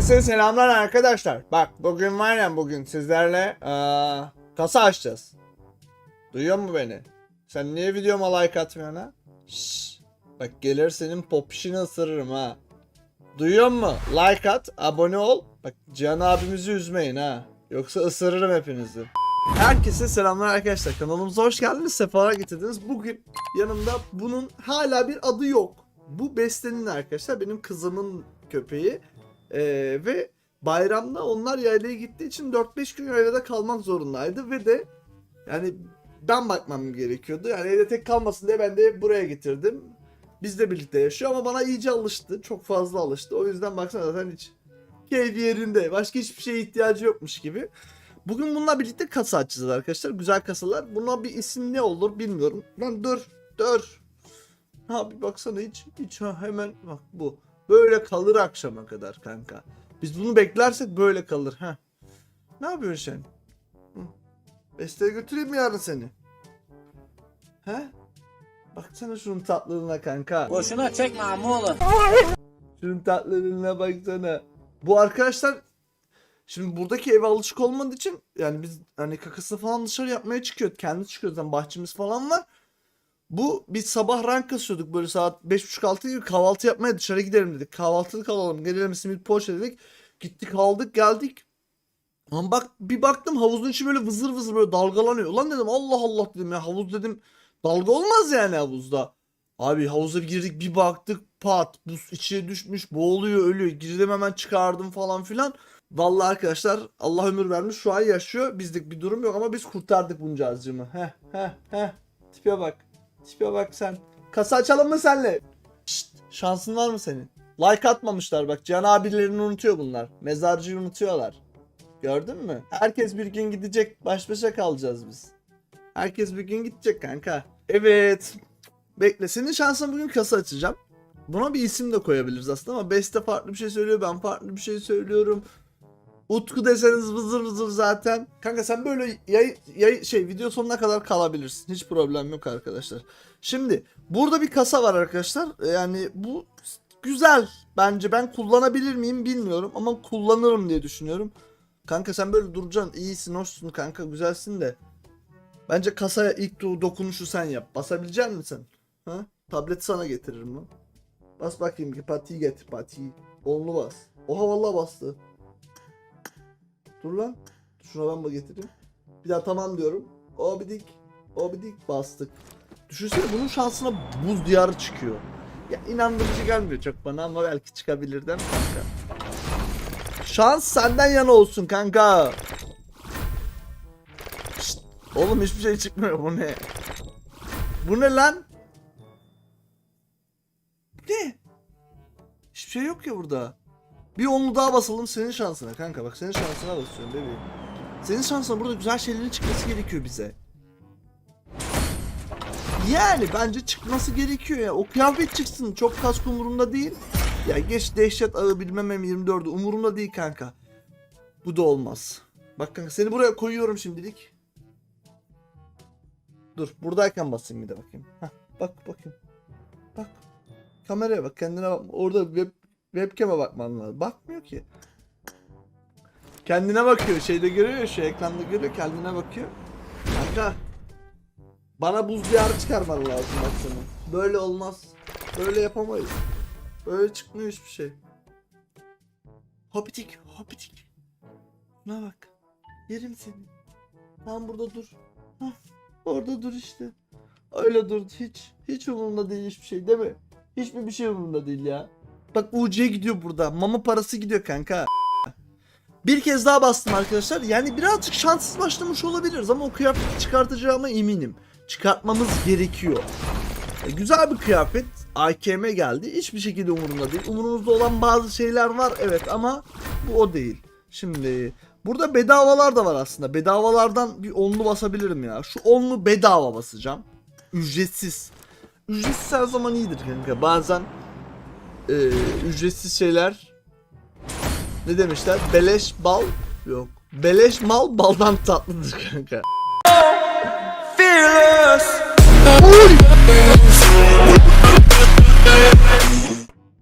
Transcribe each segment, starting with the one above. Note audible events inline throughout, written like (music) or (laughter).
Herkese selamlar arkadaşlar. Bak bugün var ya bugün sizlerle eee, kasa açacağız. Duyuyor mu beni? Sen niye videoma like atmıyorsun ha? Şşş. Bak gelir senin popişini ısırırım ha. Duyuyor mu? Like at, abone ol. Bak Cihan abimizi üzmeyin ha. Yoksa ısırırım hepinizi. Herkese selamlar arkadaşlar. Kanalımıza hoş geldiniz. Sefalar getirdiniz. Bugün yanımda bunun hala bir adı yok. Bu Beste'nin arkadaşlar benim kızımın köpeği. Ee, ve bayramda onlar yaylaya gittiği için 4-5 gün yaylada kalmak zorundaydı ve de yani ben bakmam gerekiyordu. Yani evde tek kalmasın diye ben de buraya getirdim. Biz de birlikte yaşıyor ama bana iyice alıştı. Çok fazla alıştı. O yüzden baksana zaten hiç keyfi yerinde. Başka hiçbir şeye ihtiyacı yokmuş gibi. Bugün bununla birlikte kasa açacağız arkadaşlar. Güzel kasalar. Buna bir isim ne olur bilmiyorum. Lan dur. Dur. Ha bir baksana hiç. Hiç ha hemen bak bu. Böyle kalır akşama kadar kanka. Biz bunu beklersek böyle kalır. ha. Ne yapıyorsun sen? Beste'ye götüreyim mi yarın seni? He? Baksana şunun tatlılığına kanka. Boşuna çekme ammoğlu. Şunun tatlılığına baksana. Bu arkadaşlar şimdi buradaki eve alışık olmadığı için yani biz hani kakasını falan dışarı yapmaya çıkıyor. Kendi çıkıyoruz yani bahçemiz falan var. Bu biz sabah rank kasıyorduk böyle saat 5.30-6 gibi kahvaltı yapmaya dışarı gidelim dedik. Kahvaltılık alalım gelelim simit poğaça dedik. Gittik aldık geldik. Ama bak bir baktım havuzun içi böyle vızır vızır böyle dalgalanıyor. Ulan dedim Allah Allah dedim ya havuz dedim dalga olmaz yani havuzda. Abi havuza bir girdik bir baktık pat buz içine düşmüş boğuluyor ölüyor. Girdim hemen çıkardım falan filan. Vallahi arkadaşlar Allah ömür vermiş şu an yaşıyor. Bizlik bir durum yok ama biz kurtardık buncağızcığımı. Heh heh heh. Tipe bak. Tipe bak sen. Kasa açalım mı senle? Şşt, şansın var mı senin? Like atmamışlar bak. Can abilerini unutuyor bunlar. Mezarcıyı unutuyorlar. Gördün mü? Herkes bir gün gidecek. Baş başa kalacağız biz. Herkes bir gün gidecek kanka. Evet. Bekle senin şansın bugün kasa açacağım. Buna bir isim de koyabiliriz aslında ama Beste farklı bir şey söylüyor. Ben farklı bir şey söylüyorum. Utku deseniz vızır vızır zaten. Kanka sen böyle yay, yay, şey video sonuna kadar kalabilirsin. Hiç problem yok arkadaşlar. Şimdi burada bir kasa var arkadaşlar. Yani bu güzel. Bence ben kullanabilir miyim bilmiyorum ama kullanırım diye düşünüyorum. Kanka sen böyle duracaksın. iyisin, hoşsun kanka, güzelsin de. Bence kasaya ilk do- dokunuşu sen yap. Basabilecek misin? Ha? Tableti sana getiririm lan. Bas bakayım ki patiyi getir patiyi. Onlu bas. Oha vallahi bastı. Dur lan. Şuna ben de getireyim. Bir daha tamam diyorum. Obidik. Obidik bastık. Düşünsene bunun şansına buz diyarı çıkıyor. Ya inandırıcı gelmiyor çok bana ama belki çıkabilir değil mi kanka? Şans senden yana olsun kanka. Şşt, oğlum hiçbir şey çıkmıyor bu ne? Bu ne lan? Ne? Hiçbir şey yok ya burada. Bir onlu daha basalım senin şansına kanka. Bak senin şansına basıyorum bebeğim. Senin şansına burada güzel şeylerin çıkması gerekiyor bize. Yani bence çıkması gerekiyor ya. O kıyafet çıksın. Çok kask umurumda değil. Ya geç dehşet ağı bilmem M24'ü umurumda değil kanka. Bu da olmaz. Bak kanka seni buraya koyuyorum şimdilik. Dur buradayken basayım bir de bakayım. Heh, bak bakayım. Bak. Kameraya bak kendine bak. Orada web, webcam'e bakman lazım. Bakmıyor ki. Kendine bakıyor. Şeyde görüyor şu ekranda görüyor. Kendine bakıyor. Kanka. Bana buz diyarı çıkarman lazım bak senin. Böyle olmaz. Böyle yapamayız. Böyle çıkmıyor hiçbir şey. Hopitik, hopitik. Buna bak. Yerim seni. Tam burada dur. Hah, orada dur işte. Öyle dur. Hiç, hiç umurumda değil hiçbir şey değil mi? Hiçbir bir şey umurumda değil ya. Bak UC gidiyor burada. Mama parası gidiyor kanka. Bir kez daha bastım arkadaşlar. Yani birazcık şanssız başlamış olabiliriz ama o kıyafeti çıkartacağıma eminim. Çıkartmamız gerekiyor. E, güzel bir kıyafet. AKM geldi. Hiçbir şekilde umurumda değil. Umurumuzda olan bazı şeyler var evet ama bu o değil. Şimdi burada bedavalar da var aslında. Bedavalardan bir onlu basabilirim ya. Şu onlu bedava basacağım. Ücretsiz. Ücretsiz her zaman iyidir kanka. Bazen e, ücretsiz şeyler ne demişler? Beleş bal yok. Beleş mal baldan tatlıdır kanka.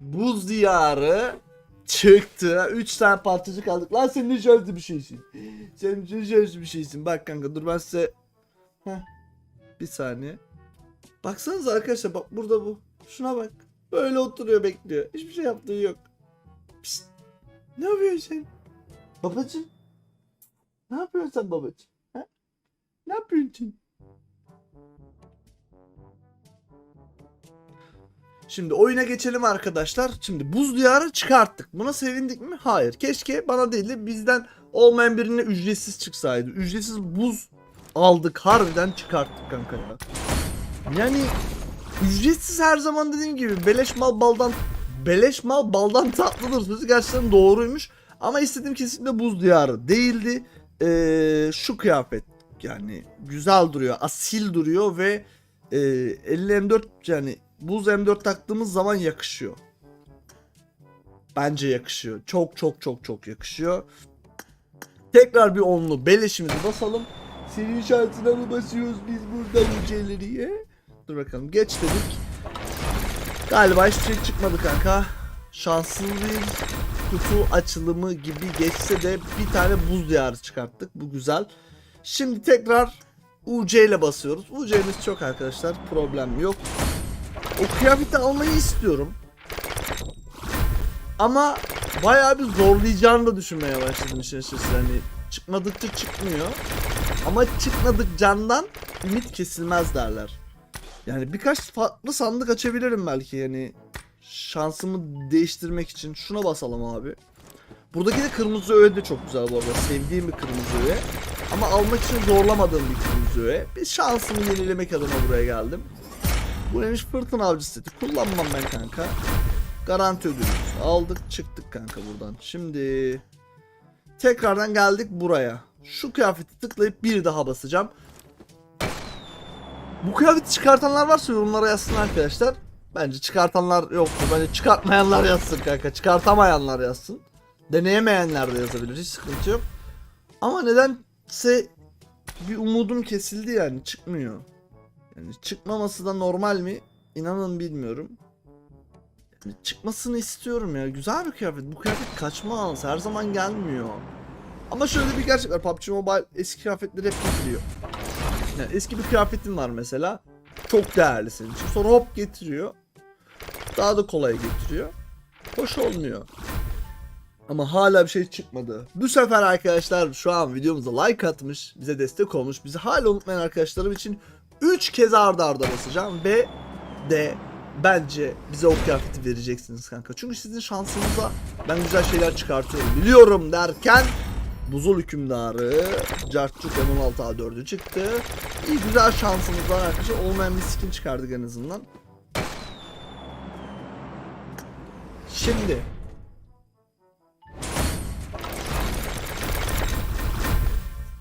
Buz diyarı Çıktı. 3 tane parçacık aldık. Lan sen ne şanslı bir şeysin. Sen ne şanslı bir şeysin. Bak kanka dur ben size... Heh. Bir saniye. Baksanıza arkadaşlar bak burada bu. Şuna bak. Böyle oturuyor bekliyor. Hiçbir şey yaptığı yok. Pişt. Ne yapıyorsun sen? Babacım. Ne yapıyorsun sen babacım? Ha? Ne yapıyorsun sen? Şimdi oyuna geçelim arkadaşlar. Şimdi buz diyarı çıkarttık. Buna sevindik mi? Hayır. Keşke bana değil de bizden olmayan birine ücretsiz çıksaydı. Ücretsiz buz aldık. Harbiden çıkarttık kanka ya. Yani ücretsiz her zaman dediğim gibi beleş mal baldan beleş mal baldan (laughs) tatlıdır sözü gerçekten doğruymuş. Ama istediğim kesinlikle buz diyarı değildi. Ee, şu kıyafet yani güzel duruyor, asil duruyor ve e, 50 M4 yani buz M4 taktığımız zaman yakışıyor. Bence yakışıyor. Çok çok çok çok yakışıyor. Tekrar bir onlu beleşimizi basalım. Senin şansına mı basıyoruz biz burada yüceleriye? Dur bakalım geç dedik. Galiba hiçbir şey çıkmadı kanka. Şanssız bir kutu açılımı gibi geçse de bir tane buz diyarı çıkarttık. Bu güzel. Şimdi tekrar UC ile basıyoruz. UC'miz çok arkadaşlar. Problem yok. O kıyafeti almayı istiyorum. Ama bayağı bir zorlayacağını da düşünmeye başladım işin açıkçası. Hani çıkmadıkça çıkmıyor. Ama çıkmadık candan ümit kesilmez derler. Yani birkaç farklı sandık açabilirim belki yani şansımı değiştirmek için. Şuna basalım abi. Buradaki de kırmızı öğe de çok güzel bu arada. Sevdiğim bir kırmızı öğe. Ama almak için zorlamadığım bir kırmızı öğe. Bir şansımı yenilemek adına buraya geldim. Bu neymiş fırtına avcı seti. Kullanmam ben kanka. Garanti ödülümüzü aldık çıktık kanka buradan. Şimdi tekrardan geldik buraya. Şu kıyafeti tıklayıp bir daha basacağım. Bu kıyafeti çıkartanlar varsa yorumlara yazsın arkadaşlar. Bence çıkartanlar yoktur. Bence çıkartmayanlar yazsın kanka. Çıkartamayanlar yazsın. Deneyemeyenler de yazabilir. Hiç sıkıntı yok. Ama nedense bir umudum kesildi yani. Çıkmıyor. Yani çıkmaması da normal mi? İnanın bilmiyorum. Yani çıkmasını istiyorum ya. Güzel bir kıyafet. Bu kıyafet kaçmaz. Her zaman gelmiyor. Ama şöyle bir gerçek var. PUBG Mobile eski kıyafetleri hep getiriyor. Yani eski bir kıyafetin var mesela. Çok değerli senin. Sonra hop getiriyor. Daha da kolay getiriyor. Hoş olmuyor. Ama hala bir şey çıkmadı. Bu sefer arkadaşlar şu an videomuza like atmış, bize destek olmuş, bizi hala unutmayan arkadaşlarım için 3 kez arda arda basacağım ve de bence bize o kıyafeti vereceksiniz kanka. Çünkü sizin şansınıza ben güzel şeyler çıkartıyorum biliyorum derken Buzul hükümdarı Cartçuk M16 A4'ü çıktı. İyi güzel şansımız var arkadaşlar. Olmayan bir skin çıkardık en azından. Şimdi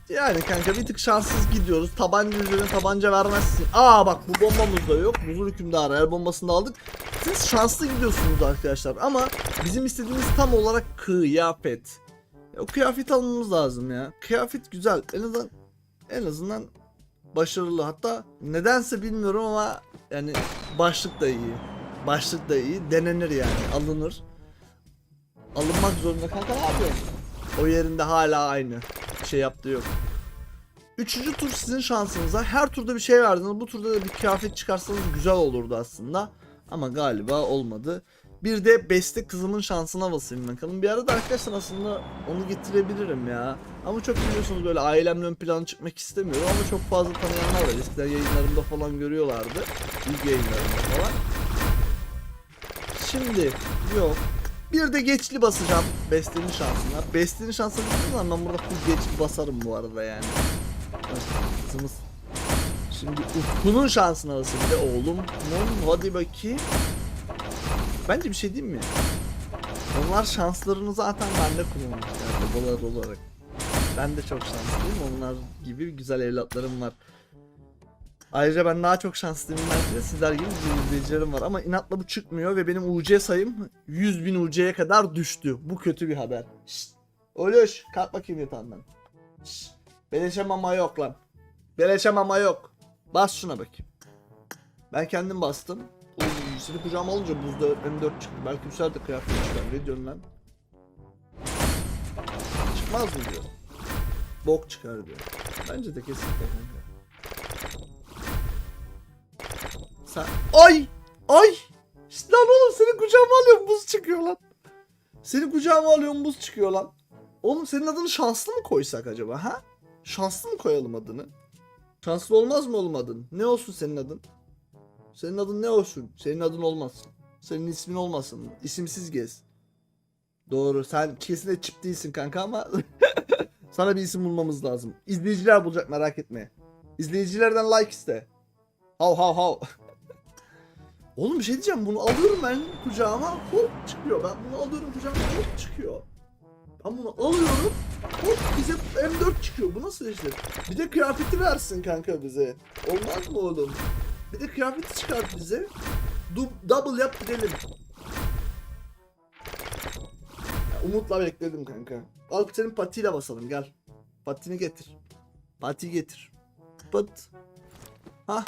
Yani kanka bir tık şanssız gidiyoruz. Tabanca üzerine tabanca vermezsin. Aa bak bu bombamız da yok. Buzul hükümdarı el bombasını aldık. Siz şanslı gidiyorsunuz arkadaşlar ama bizim istediğimiz tam olarak kıyafet. O kıyafet almamız lazım ya. Kıyafet güzel. En azından en azından başarılı. Hatta nedense bilmiyorum ama yani başlık da iyi. Başlık da iyi. Denenir yani. Alınır. Alınmak zorunda kanka ne yapıyorsun? O yerinde hala aynı. Şey yaptığı yok. Üçüncü tur sizin şansınıza. Her turda bir şey verdiniz. Bu turda da bir kıyafet çıkarsanız güzel olurdu aslında. Ama galiba olmadı. Bir de beste kızımın şansına basayım bakalım. Bir arada arkadaşlar aslında onu getirebilirim ya. Ama çok biliyorsunuz böyle ailemle ön plana çıkmak istemiyorum ama çok fazla tanıyanlar var. Eskiden yayınlarımda falan görüyorlardı. İlk yayınlarımda falan. Şimdi yok. Bir de geçli basacağım Beste'nin şansına. Beste'nin şansına zaman ben burada full geçli basarım bu arada yani. Kızımız. Şimdi Ufku'nun şansına nasıl bir de oğlum. Hadi bakayım. Bence bir şey diyeyim mi? Onlar şanslarını zaten bende kullanmışlar babalar olarak. Ben de çok şanslıyım. Onlar gibi güzel evlatlarım var. Ayrıca ben daha çok şanslıyım de sizler gibi bir izleyicilerim var. Ama inatla bu çıkmıyor ve benim UC sayım 100 bin UC'ye kadar düştü. Bu kötü bir haber. Şşt. Oluş kalk bakayım yatağından. Beleşe mama yok lan. Beleşe mama yok. Bas şuna bakayım. Ben kendim bastım. Seni kucağıma alınca buzda M4 çıktı. Belki bu de kıyafet çıkar. Ne diyorsun lan? çıkmaz mı diyor. Bok çıkar diyor. Bence de kesinlikle kanka. Sen... Ay! Ay! İşte lan oğlum seni kucağıma alıyorum buz çıkıyor lan. Seni kucağıma alıyorum buz çıkıyor lan. Oğlum senin adını şanslı mı koysak acaba ha? Şanslı mı koyalım adını? Şanslı olmaz mı oğlum adın? Ne olsun senin adın? Senin adın ne olsun? Senin adın olmasın. Senin ismin olmasın. İsimsiz gez. Doğru. Sen kesin çip değilsin kanka ama (laughs) sana bir isim bulmamız lazım. İzleyiciler bulacak merak etme. İzleyicilerden like iste. Hav hav hav. (laughs) Oğlum bir şey diyeceğim. Bunu alıyorum ben kucağıma. Hop çıkıyor. Ben bunu alıyorum kucağıma. Hop çıkıyor. Ben bunu alıyorum. Hop bize M4 çıkıyor. Bu nasıl işler? Bir de kıyafeti versin kanka bize. Olmaz mı oğlum? Bir de kıyafeti çıkart bize. Du- double yap gidelim. Ya, umutla bekledim kanka. Al senin patiyle basalım gel. Patini getir. Pati getir. Pat. Hah.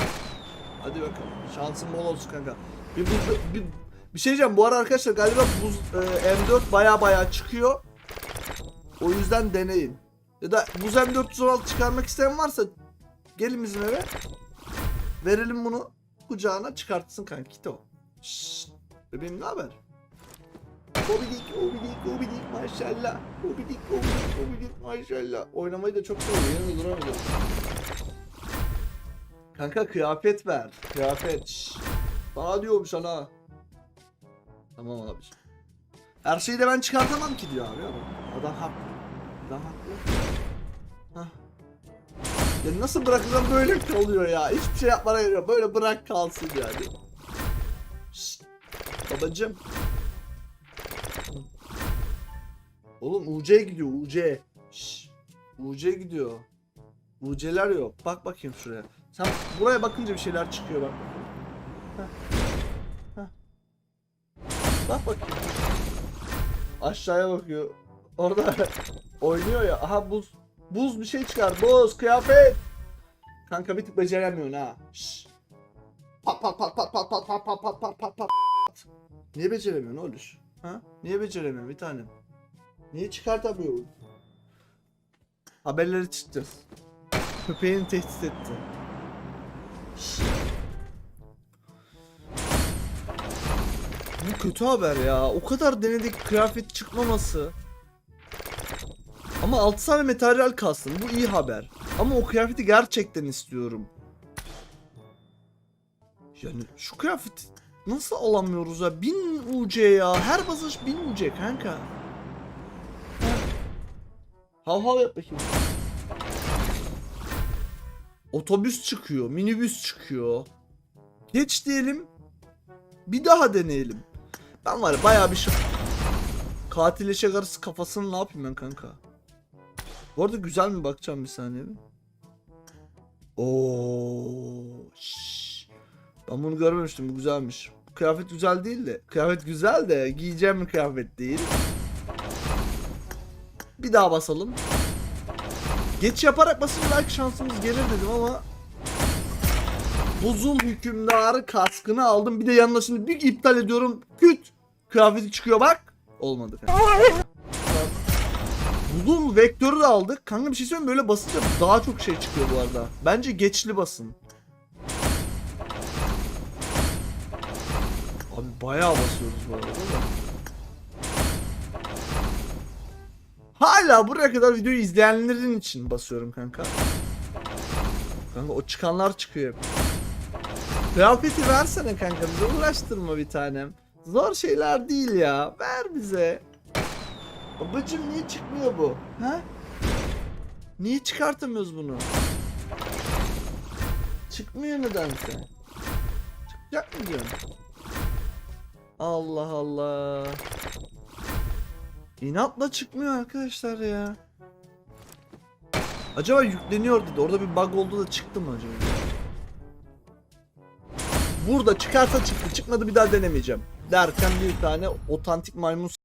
Hadi bakalım. Şansın bol olsun kanka. Bir, buz, bir, bir şey diyeceğim. Bu ara arkadaşlar galiba buz e, M4 baya baya çıkıyor. O yüzden deneyin. Ya da buz M416 çıkarmak isteyen varsa gelin bizim eve. Verelim bunu kucağına çıkartsın kanka. Git o. Şşt. Bebeğim ne haber? Obidik, obidik, obidik maşallah. Obidik, obidik, obidik maşallah. Oynamayı da çok seviyor. Yanında duramıyorum. Kanka kıyafet ver. Kıyafet. Şşş. Sana diyorum sana. Tamam abi. Her şeyi de ben çıkartamam ki diyor abi. Adam haklı. Adam haklı. Ya nasıl bırakılan böyle kalıyor ya. Hiçbir şey yapmana gerek yok. Böyle bırak kalsın yani. Şşt. Babacım. Oğlum UC gidiyor UC. Şşş. UC gidiyor. UC'ler yok. Bak bakayım şuraya. Sen buraya bakınca bir şeyler çıkıyor bak. Bak bakayım. Aşağıya bakıyor. Orada (laughs) oynuyor ya. Aha buz. Buz bir şey çıkar. Buz kıyafet. Kanka bir tık beceremiyorsun ha. Şşş. Pat pat pat pat pat pat pat pat pat pat pat pat. Niye beceremiyorsun oğlum? Ha? Niye beceremiyorsun bir tanem? Niye çıkartamıyorsun? Haberleri çıkacağız. Köpeğini tehdit etti. Bu kötü haber ya. O kadar denedik kıyafet çıkmaması. Ama 6 tane materyal kastım. Bu iyi haber. Ama o kıyafeti gerçekten istiyorum. Yani şu kıyafeti nasıl alamıyoruz ya? 1000 UC ya. Her basış 1000 UC kanka. Hav hav yap bakayım. Otobüs çıkıyor, minibüs çıkıyor. Geç diyelim. Bir daha deneyelim. Ben var ya bayağı bir şey... Katil eşek arısı kafasını ne yapayım ben kanka? Bu arada güzel mi bakacağım bir saniye bir. Oo, şşş. Ben bunu görmemiştim bu güzelmiş. Kıyafet güzel değil de. Kıyafet güzel de giyeceğim bir kıyafet değil. Bir daha basalım. Geç yaparak basınca belki şansımız gelir dedim ama Buzul hükümdarı kaskını aldım. Bir de yanına şimdi bir iptal ediyorum. Küt. Kıyafeti çıkıyor bak. Olmadı. Buzul vektörü de aldık. Kanka bir şey söyleyeyim böyle basınca daha çok şey çıkıyor bu arada. Bence geçli basın. Abi bayağı basıyoruz bu arada da. Hala buraya kadar videoyu izleyenlerin için basıyorum kanka. Kanka o çıkanlar çıkıyor. Kıyafeti versene kanka bize uğraştırma bir tanem. Zor şeyler değil ya. Ver bize. Babacım niye çıkmıyor bu? Ha? Niye çıkartamıyoruz bunu? Çıkmıyor nedense. Çıkacak mı diyorsun? Allah Allah. İnatla çıkmıyor arkadaşlar ya. Acaba yükleniyor dedi. Orada bir bug oldu da çıktı mı acaba? Burada çıkarsa çıktı. Çıkmadı bir daha denemeyeceğim. Derken bir tane otantik maymun